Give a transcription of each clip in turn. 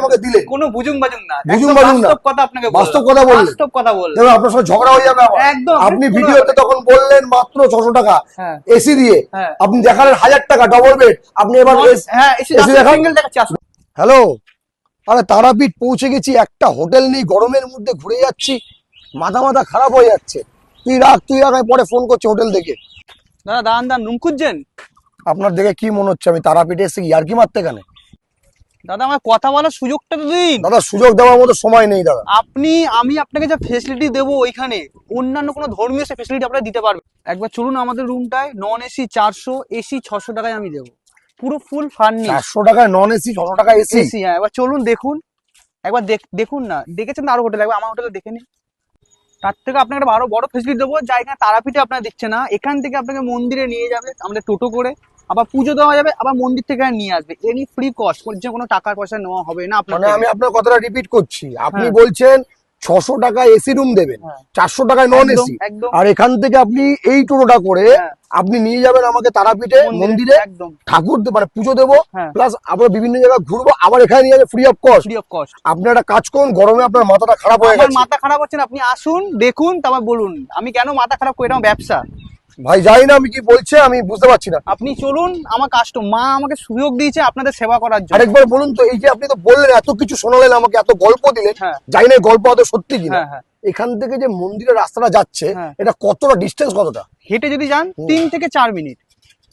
আমাকে দিলে। কোনো বুজুং বাজুং না। বুজুং বাজুং না। বাস্তব কথা আপনাকে বাস্তব কথা বললেন। বাস্তব কথা বললেন দেখুন আপনার ঝগড়া হয়ে যাবে আমার। একদম, আপনি ভিডিওতে তখন বললেন মাত্র টাকা। হ্যাঁ। এসি দিয়ে। হ্যাঁ। আপনি দেখালেন টাকা ডবল বেড আপনি এবার হ্যাঁ এসে দেখান। হ্যালো? আরে তারাপীঠ পৌঁছে গেছি একটা হোটেল নেই গরমের মধ্যে ঘুরে যাচ্ছি। মাথা মাথা খারাপ হয়ে যাচ্ছে। তুই রাখ তুই রাখ আমি পরে ফোন করছি হোটেল থেকে। দাদা দান দান রুম খুঁজছেন? আপনার দেখে কি মনে হচ্ছে আমি তারাপীঠে এসে ইয়ার্কি মারতে কেন? দাদা আমার কথা বলার সুযোগটা তো দিন। দাদা সুযোগ দেওয়ার মতো সময় নেই দাদা। আপনি আমি আপনাকে যা ফেসিলিটি দেবো ওইখানে অন্যান্য কোনো ধর্মীয় ফেসিলিটি আপনারা দিতে পারবেন। একবার চলুন আমাদের রুমটায় নন এসি চারশো এসি ছশো টাকায় আমি দেবো। পুরো ফুল ফার্নিশ চারশো টাকায় নন এসি ছশো টাকা এসি এসি হ্যাঁ এবার চলুন দেখুন। একবার দেখ- দেখুন না দেখেছেন আরও হোটেল? একবার আমার হোটেলে দেখে নিন। তার থেকে আপনাকে একটা আরও বড় ফেসিলিটি দেবো যা এখানে তারাপীঠে আপনারা দেখছে না। এখান থেকে আপনাকে মন্দিরে নিয়ে যাবে আমাদের টোটো করে। আবার পুজো দেওয়া যাবে আবার মন্দির থেকে নিয়ে আসবে। এনি ফ্রি কস্ট যে কোনো টাকা পয়সা নেওয়া হবে না আপনার মানে আমি আপনার কথাটা রিপিট করছি। আপনি হ্যাঁ। বলছেন ছশো টাকা এসি রুম দেবেন হ্যাঁ। চারশো টাকায় নন এসি আর এখান থেকে আপনি এই টোটোটা করে হ্যাঁ। আপনি নিয়ে যাবেন আমাকে তারাপীঠে মন্দিরে একদম। ঠাকুর মানে পুজো দেবো। প্লাস আমরা বিভিন্ন জায়গায় ঘুরবো আবার এখানে নিয়ে যাবে free of cost free of cost আপনি একটা কাজ করুন গরমে আপনার মাথাটা খারাপ হয়ে গেছে। মাথা খারাপ হচ্ছে আপনি আসুন দেখুন তারপর বলুন। আমি কেন মাথা খারাপ করি? ব্যবসা। ভাই জানি না আমি কি বলছে আমি বুঝতে পারছি না। আপনি চলুন আমার কাস্ট মা আমাকে সুযোগ দিয়েছে আপনাদের সেবা করার জন্য। আরেকবার বলুন তো এই যে আপনি তো বললেন এত কিছু শোনালেন আমাকে এত গল্প দিলেন হ্যাঁ। জানি না গল্প হয়তো সত্যি কিনা। হ্যাঁ হ্যাঁ। এখান থেকে যে মন্দিরের রাস্তাটা যাচ্ছে। এটা কতটা ডিস্টেন্স কতটা? হেঁটে যদি যান তিন থেকে চার মিনিট।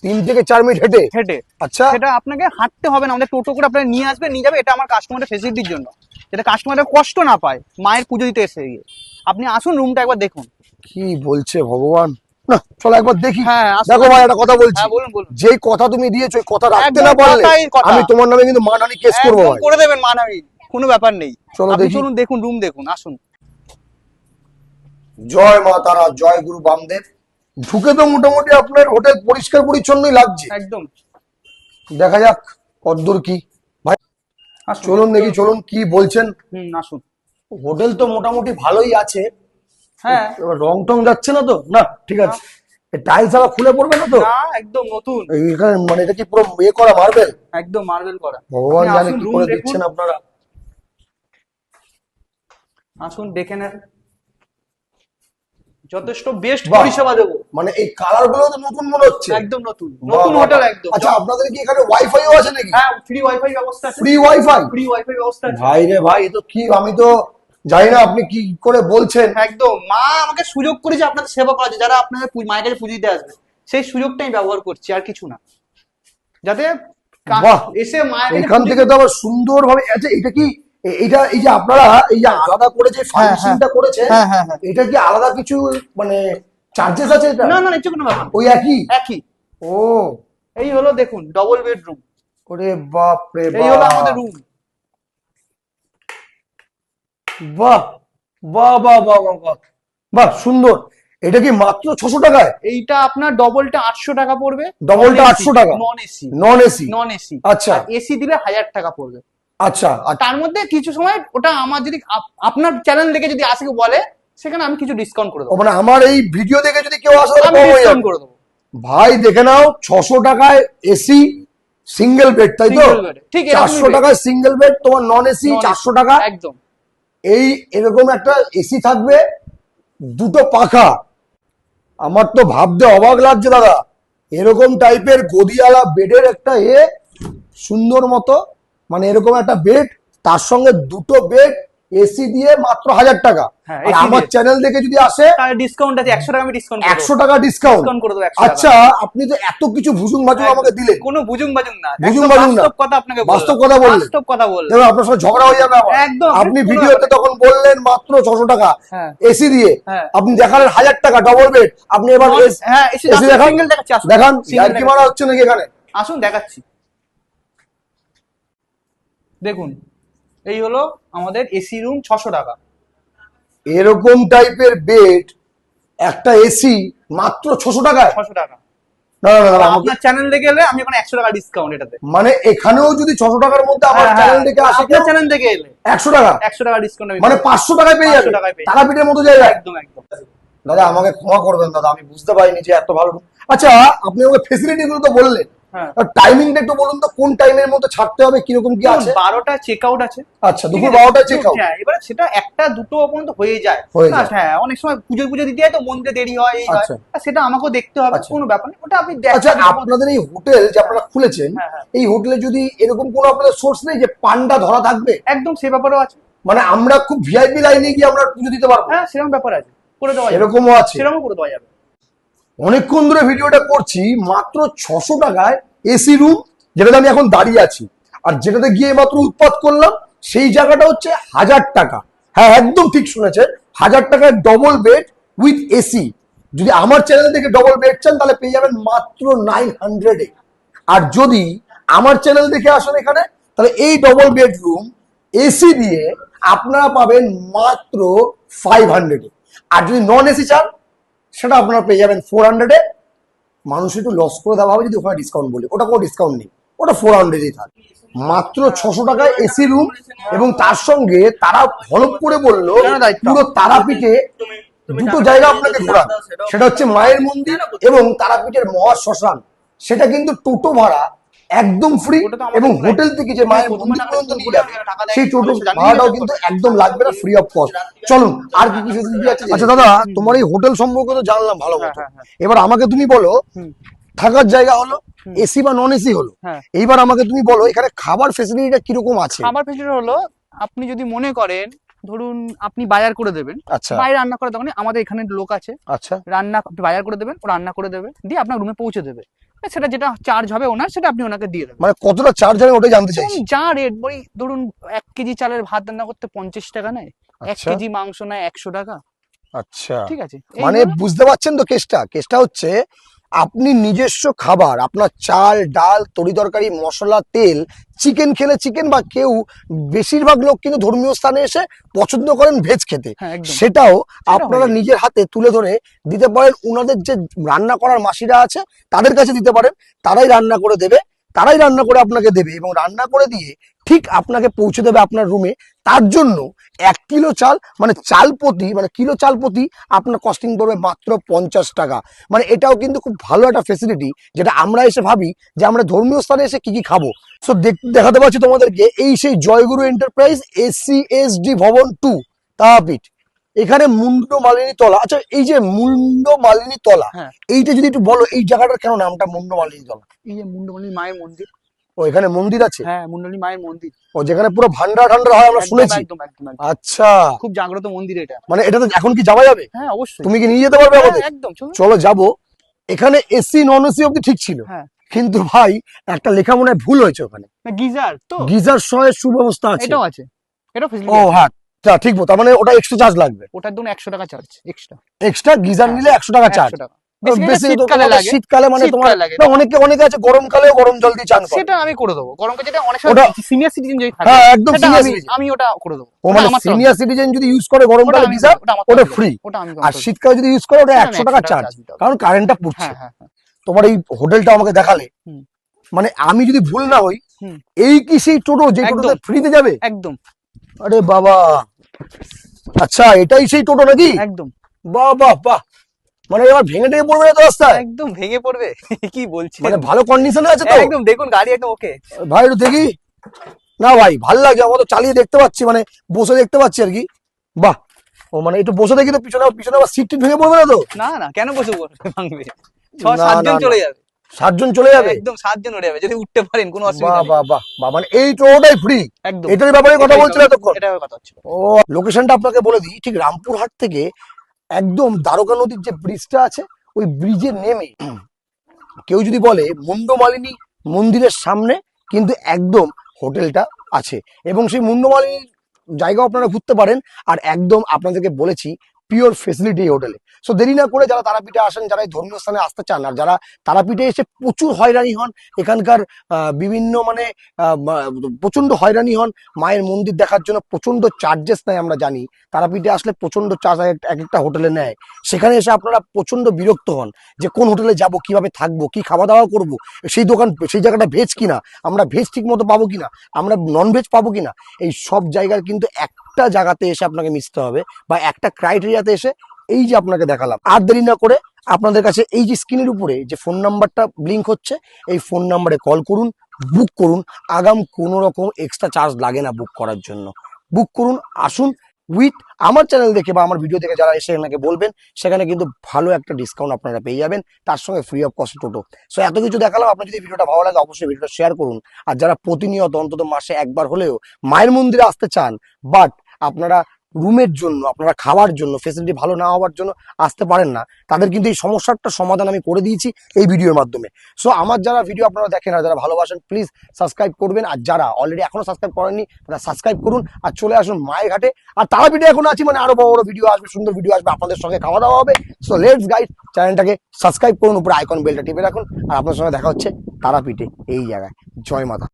তিন থেকে চার মিনিট হেঁটে? হেঁটে। আচ্ছা। সেটা আপনাকে হাঁটতে হবে না আমাদের টোটো করে আপনারা নিয়ে আসবে নিয়ে যাবে এটা আমার কাস্টমারের ফেসিলিটির জন্য। যেটা কাস্টমারের কষ্ট না পায় মায়ের পুজো দিতে এসে গিয়ে। আপনি আসুন রুমটা একবার দেখুন। কি বলছে ভগবান? না চলো একবার দেখি। হ্যাঁ, দেখো ভাই একটা কথা বলছি। হ্যাঁ বলুন বলুন। যেই কথা তুমি দিয়েছ কথা রাখতে না পারলে আমি তোমার নামে কিন্তু মানহানি কেস করব করে দেবেন মানাবি কোনো ব্যাপার নেই। চলো দেখি। চলুন দেখুন রুম দেখুন আসুন। জয় মা তারা জয় গুরু বামদেব। ঢুকে তো মোটামুটি আপনার হোটেল পরিষ্কার পরিচ্ছন্নই লাগছে। একদম। দেখা যাক কদ্দূর কি। ভাই চলুন দেখি চলুন কি বলছেন। হুম আসুন। হোটেল তো মোটামুটি ভালোই আছে। হ্যাঁ। এবার রং টং যাচ্ছে না তো? না ঠিক আছে। টাইলস আবার খুলে পড়বে না তো? না একদম নতুন। এখানে মানে এটা কি পুরো ইয়ে করা মার্বেল একদম মার্বেল করা। ভগবান জানে কি করে দিচ্ছেন আপনারা। আসুন দেখে নেন। যথেষ্ট বেস্ট পরিষেবা দেবো। মানে এই কালারগুলো তো নতুন মনে হচ্ছে। একদম নতুন। নতুন হোটেল একদম। আচ্ছা আপনাদের কি এখানে ওয়াইফাইও আছে নাকি? হ্যাঁ ফ্রি ওয়াইফাই ব্যবস্থা আছে। ফ্রি ওয়াইফাই ফ্রি ওয়াইফাই ব্যবস্থা আছে। ভাই রে ভাই এ তো কি? আমি তো জানি না আপনি কি করে বলছেন। একদম। মা আমাকে সুযোগ করেছে আপনাদের সেবা জন্য, যারা আপনাদের মায়ের কাছে পুজো দিতে আসবে সেই সুযোগটাই ব্যবহার করছি আর কিছু না। যাতে। এসে মায়ের এখান থেকে তো আবার সুন্দর ভাবে আচ্ছা এটা কি এটা এই যে আপনারা এই যে আলাদা করে যে ফাংশনটা করেছে হ্যাঁ, হ্যাঁ, হ্যাঁ। এটা কি আলাদা কিছু মানে চার্জেস আছে এটা? না না নিচে কোনো ব্যাপার। ওই একই? একই। ও। এই হলো দেখুন ডবল বেডরুম ওরে বাপ রে বাপ এই হলো আমাদের রুম বাহ বাহ বাহ বাহ বাহ বাহ। বাহ সুন্দর। এটা কি মাত্র ছশো টাকায়? এইটা আপনার ডবলটা আটশো টাকা পড়বে। ডবলটা 800 টাকা? Non AC non AC non AC আচ্ছা। এসি দিলে হাজার টাকা পড়বে। আচ্ছা তার মধ্যে কিছু সময় ওটা আমার যদি আপনার চ্যানেল দেখে যদি আসে বলে সেখানে আমি কিছু ডিসকাউন্ট করে দেবো। মানে আমার এই ভিডিও দেখে যদি কেউ আসে আমি ডিসকাউন্ট করে দেবো। ভাই দেখে নাও ছশো টাকায় এসি সিঙ্গেল বেড তাই তো? ঠিক চারশো টাকায় সিঙ্গেল বেড তোমার নন এসি চারশো টাকা। একদম। এই এরকম একটা এসি থাকবে, দুটো পাখা। আমার তো ভাবতে অবাক লাগছে দাদা। এরকম টাইপের গদিয়ালা বেডের একটা এ সুন্দর মতো মানে এরকম একটা বেড, তার সঙ্গে দুটো বেড এসি দিয়ে মাত্র হাজার টাকা। হ্যাঁ, আমার চ্যানেল দেখে যদি আসে ডিসকাউন্ট আছে একশো টাকা আমি ডিসকাউন্ট একশো টাকা ডিসকাউন্ট করে দেবো আচ্ছা আপনি তো এত কিছু ভুজুং ভাজুং আমাকে দিলে কোনো বুজুং বাজুং না একদম বাজুং না। কথা আপনাকে বাস্তব কথা বললেন। বাস্তব কথা বললেন দেখুন আপনার সঙ্গে ঝগড়া হয়ে যাবে একদম, আপনি ভিডিওতে তখন বললেন মাত্র ছশো টাকা। হ্যাঁ। এসি দিয়ে। হ্যাঁ। আপনি দেখালেন হাজার টাকা ডবল বেড আপনি এবার হ্যাঁ, এসি দেখান। দেখান দেখাচ্ছি। মারা হচ্ছে নাকি এখানে? আসুন দেখাচ্ছি। দেখুন এই হলো আমাদের এসি রুম ছশো টাকা। এরকম টাইপের বেড একটা এসি মাত্র ছশো টাকায়? ছশো টাকা। না না, না না, আপনার চ্যানেল দেখে এলে আমি এখন একশো টাকা ডিসকাউন্ট এটাতে। মানে এখানেও যদি ছশো টাকার মধ্যে আমার হ্যাঁ, চ্যানেল হ্যাঁ, দেখে আসে আপনার চ্যানেল দেখে এলে। একশো টাকা। একশো টাকা ডিসকাউন্ট মানে পাঁচশো টাকায় পেয়ে যাবে। 500 টাকায় পেয়ে যাবে। তারাপীঠের মতো জায়গায়। একদম একদম। দাদা আমাকে ক্ষমা করবেন দাদা আমি বুঝতে পারিনি যে এত ভালো আচ্ছা আপনি আমাকে ফেসিলিটি গুলো তো বললেন। টাইমিংটা একটু বলুন তো কোন টাইমের মধ্যে ছাড়তে হবে কীরকম কি আছে? বারোটা চেক আউট আছে। আচ্ছা দুপুর বারোটা চেক আউট হ্যাঁ এবারে সেটা একটা দুটো পর্যন্ত হয়ে যায়। হয়ে না। হ্যাঁ অনেক সময় পুজো পুজো দিতে হয় তো মন্দিরে দেরি হয় এই হয়। আচ্ছা। সেটা আমাকেও দেখতে হবে আচ্ছা। কোনো ব্যাপার নেই ওটা আপনি আচ্ছা আপনাদের এই হোটেল যে আপনারা খুলেছেন হ্যাঁ, হ্যাঁ। এই হোটেলে যদি এরকম কোনো আপনাদের সোর্স নেই যে পান্ডা ধরা থাকবে? একদম সে ব্যাপারেও আছে। মানে আমরা খুব ভিআইপি লাইনে গিয়ে আমরা পুজো দিতে পারব? হ্যাঁ সেরকম ব্যাপার আছে করে দেওয়া এরকমও আছে। সেরকমও করে দেওয়া যাবে। অনেকক্ষণ ধরে ভিডিওটা করছি, মাত্র ছশো টাকায় এসি রুম যেটাতে আমি এখন দাঁড়িয়ে আছি। আর যেটাতে গিয়ে মাত্র উৎপাত করলাম, সেই জায়গাটা হচ্ছে হাজার টাকা। হ্যাঁ একদম ঠিক শুনেছেন হাজার টাকায় ডবল বেড উইথ এসি যদি আমার চ্যানেল থেকে ডবল বেড চান, তাহলে পেয়ে যাবেন মাত্র নাইন হান্ড্রেডে আর যদি আমার চ্যানেল দেখে আসেন এখানে, তাহলে এই ডবল বেডরুম এসি দিয়ে আপনারা পাবেন মাত্র ফাইভ হান্ড্রেডে আর যদি নন এসি চান সেটা আপনারা পেয়ে যাবেন ফোর হান্ড্রেডে মানুষ একটু লস করে দেওয়া হবে যদি ওখানে ডিসকাউন্ট বলি। ওটা কোনো ডিসকাউন্ট নেই। ওটা ফোর হান্ড্রেডই থাকে। মাত্র ছশো টাকায় এসি রুম এবং তার সঙ্গে তারা হলপ করে বলল? পুরো তারাপীঠে দুটো জায়গা আপনাকে ঘোরান। সেটা হচ্ছে মায়ের মন্দির এবং তারাপীঠের মহা শ্মশান সেটা কিন্তু টোটো ভাড়া। একদম ফ্রি এবং হোটেল থেকে যে মায়ের মন্দির পর্যন্ত নিয়ে যাবে সেই টোটো ভাড়াটাও কিন্তু একদম লাগবে না ফ্রি অফ কস্ট চলুন আর কি কি ফেসিলিটি আছে? আচ্ছা দাদা তোমার এই হোটেল সম্পর্কে তো জানলাম ভালো হ্যাঁ, মতো। হ্যাঁ, হ্যাঁ। এবার আমাকে তুমি বলো থাকার জায়গা হলো এসি বা নন এসি হলো? হ্যাঁ। এইবার আমাকে তুমি বলো এখানে খাবার ফেসিলিটিটা কীরকম আছে? খাবার ফেসিলিটি হলো আপনি যদি মনে করেন ধরুন আপনি বাজার করে দেবেন আচ্ছা। বাইরে রান্না করার দোকানে আমাদের এখানে লোক আছে। আচ্ছা। রান্না আপনি বাজার করে দেবেন ও রান্না করে দেবে দিয়ে আপনার রুমে পৌঁছে দেবে। সেটা যেটা চার্জ হবে ওনার সেটা আপনি ওনাকে দিয়ে দেবেন। মানে কতটা চার্জ হবে ওটাই জানতে চাইছি। যা রেট বই ধরুন এক কেজি চালের ভাত রান্না করতে পঞ্চাশ টাকা নেয় এক আচ্ছা। কেজি মাংস নেয় একশো টাকা। আচ্ছা। ঠিক আছে? মানে বুঝতে পারছেন তো কেসটা? কেসটা হচ্ছে আপনি নিজস্ব খাবার আপনার চাল ডাল তরি তরকারি মশলা তেল চিকেন খেলে চিকেন বা কেউ বেশিরভাগ লোক কিন্তু ধর্মীয় স্থানে এসে পছন্দ করেন ভেজ খেতে। হ্যাঁ সেটাও আপনারা নিজের হাতে তুলে ধরে দিতে পারেন। উনাদের যে রান্না করার মাসিরা আছে তাদের কাছে দিতে পারেন। তারাই রান্না করে দেবে তারাই রান্না করে আপনাকে দেবে এবং রান্না করে দিয়ে ঠিক আপনাকে পৌঁছে দেবে আপনার রুমে তার জন্য এক কিলো চাল মানে চাল প্রতি মানে কিলো চাল প্রতি আপনার কস্টিং পড়বে মাত্র পঞ্চাশ টাকা। মানে এটাও কিন্তু খুব ভালো একটা ফেসিলিটি যেটা আমরা এসে ভাবি যে আমরা ধর্মীয় স্থানে এসে কি কি খাব। সো দেখাতে পারছি তোমাদেরকে এই সেই Joyguru enterprise AC S D Bhavan to Tarapith. এখানে মুন্ড মালিনী তলা। আচ্ছা এই যে মুন্ড মালিনী তলা হ্যাঁ। এইটা যদি একটু বলো এই জায়গাটার কেন নামটা মুন্ড মালিনী তলা? এই যে মুন্ডমণি মায়ের মন্দির। ও এখানে মন্দির আছে? হ্যাঁ মুন্ডলি মায়ের মন্দির। ও যেখানে পুরো ভান্ডার ঠান্ডার হয় আমরা শুনেছি। একদম একদম একদম। আচ্ছা। খুব জাগ্রত মন্দির এটা। মানে এটা তো এখন কি যাওয়া যাবে? হ্যাঁ অবশ্যই। তুমি কি নিয়ে যেতে পারবে হ্যাঁ, আমাদের? একদম চলো। যাব। এখানে এসি নন এসি অব্দি ঠিক ছিল। হ্যাঁ। কিন্তু ভাই একটা লেখা মনে হয় ভুল হয়েছে ওখানে। না গিজার তো। গিজার সহ সুব্যবস্থা আছে। এটাও আছে। এটাও ও ফেসিলিটি হ্যাঁ তা ঠিক তার মানে ওটা এক্সট্রা চার্জ লাগবে? ওটার জন্য একশো টাকা চার্জ এক্সট্রা এক্সট্রা গিজার নিলে একশো টাকা চার্জ টাকা। এটা শীতকালে মানে তোমার শীতকালে লাগে। না, অনেকে অনেকে আছে গরমকালেও গরম জল দিয়ে চান সেটা আমি করে দেবো। গরমকে যেটা অনেক সময় সিনিয়র সিটিজেন যদি থাকে হ্যাঁ একদম সিনিয়র সিটিজেন আমি ওটা করে দেবো। ও মানে সিনিয়র সিটিজেন যদি ইউজ করে গরমকালে আমি ওটা আমার ওটা তরফ free। ওটা আমি আর শীতকালে যদি ইউজ করে ওটা ওটা একশো টাকা চার্জ কারণ কারেন্টটা পড়ছে। হ্যাঁ হ্যাঁ। তোমার এই হোটেলটা আমাকে দেখালে। মানে আমি যদি ভুল না হই এই কি সেই টোটো যে। টোটোতে ফ্রিতে যাবে? একদম। আরে বাবা। আচ্ছা এটাই সেই টোটো নাকি? একদম। বাহ বাহ বাহ। মানে এবার ভেঙে টেঙে পড়বে না তো রাস্তায়? একদম ভেঙে পড়বে। কি বলছি মানে ভালো কন্ডিশনে আছে তো? একদম দেখুন গাড়ি একদম ওকে ভাই একটু দেখি। না ভাই ভালো লাগে আমার তো চালিয়ে দেখতে পাচ্ছি মানে বসে দেখতে পাচ্ছি আর কি। বাহ! ও মানে একটু বসে দেখি তো পিছনে পিছনে আবার সিট ভেঙে পড়বে না তো? না না কেন বসে পড়বে? ভাঙবে। ছ সাতজন চলে যাবে। সাতজন চলে যাবে? একদম সাতজন উঠে যাবে যদি উঠতে পারেন কোনো অসুবিধা নেই। বাহ বাহ বাহ মানে এই টোটোটাই ফ্রি একদম। এটার ব্যাপারে কথা বলছিল এতক্ষণ? এটাই কথা হচ্ছে। ও লোকেশনটা আপনাকে বলে দিই ঠিক রামপুরহাট থেকে একদম দ্বারকা নদীর যে ব্রিজটা আছে, ওই ব্রিজে নেমে কেউ যদি বলে মুন্ডমালিনী মন্দিরের সামনে কিন্তু একদম হোটেলটা আছে। এবং সেই মুন্ডমালিনীর জায়গাও আপনারা ঘুরতে পারেন। আর একদম আপনাদেরকে বলেছি পিওর ফেসিলিটি এই হোটেলে সো দেরি না করে যারা তারাপীঠে আসেন, যারা এই ধর্মীয় স্থানে আসতে চান, আর যারা তারাপীঠে এসে প্রচুর হয়রানি হন, এখানকার বিভিন্ন মানে প্রচণ্ড হয়রানি হন, মায়ের মন্দির দেখার জন্য প্রচণ্ড চার্জেস নেয় আমরা জানি। তারাপীঠে আসলে প্রচণ্ড চার্জ এক একটা হোটেলে নেয়। সেখানে এসে আপনারা প্রচণ্ড বিরক্ত হন যে, কোন হোটেলে যাব, কীভাবে থাকব, কি খাওয়া দাওয়া করব, সেই দোকান, সেই জায়গাটা ভেজ কিনা, আমরা ভেজ ঠিক মতো পাবো কিনা, আমরা নন ভেজ পাবো কিনা, এই সব জায়গার কিন্তু একটা জায়গাতে এসে আপনাকে মিশতে হবে বা একটা ক্রাইটেরিয়াতে এসে এই যে আপনাকে দেখালাম। আর দেরি না করে আপনাদের কাছে এই যে স্ক্রিনের উপরে যে ফোন নাম্বারটা ব্লিঙ্ক হচ্ছে, এই ফোন নাম্বারে কল করুন বুক করুন। আগাম কোনো রকম এক্সট্রা চার্জ লাগে না বুক করার জন্য। বুক করুন, আসুন উইথ আমার চ্যানেল দেখে বা আমার ভিডিও দেখে যারা এসে এনাকে বলবেন, সেখানে কিন্তু ভালো একটা ডিসকাউন্ট আপনারা পেয়ে যাবেন, তার সঙ্গে ফ্রি অফ কস্ট টোটো সো এত কিছু দেখালাম, আপনার যদি ভিডিওটা ভালো লাগে, অবশ্যই ভিডিওটা শেয়ার করুন। আর যারা প্রতিনিয়ত, অন্তত মাসে একবার হলেও মায়ের মন্দিরে আসতে চান বাট আপনারা রুমের জন্য, আপনারা খাওয়ার জন্য ফেসিলিটি ভালো না হওয়ার জন্য আসতে পারেন না। তাদের কিন্তু এই সমস্যাটা সমাধান আমি করে দিয়েছি এই ভিডিওর মাধ্যমে। সো আমার যারা ভিডিও আপনারা দেখেন আর যারা ভালোবাসেন প্লিজ সাবস্ক্রাইব করবেন। আর যারা অলরেডি এখনও সাবস্ক্রাইব করেননি, তারা সাবস্ক্রাইব করুন আর চলে আসুন মায়ের ঘাটে। আর তারাপীঠে এখন আছি মানে আরও বড় বড় ভিডিও আসবে, সুন্দর ভিডিও আসবে, আপনাদের সঙ্গে খাওয়া দাওয়া হবে। সো লেটস গাইড চ্যানেলটাকে সাবস্ক্রাইব করুন, উপরে আইকন বেলটা টিপে রাখুন। আর আপনার সঙ্গে দেখা হচ্ছে তারাপীঠে, এই জায়গায়। জয় মাতা।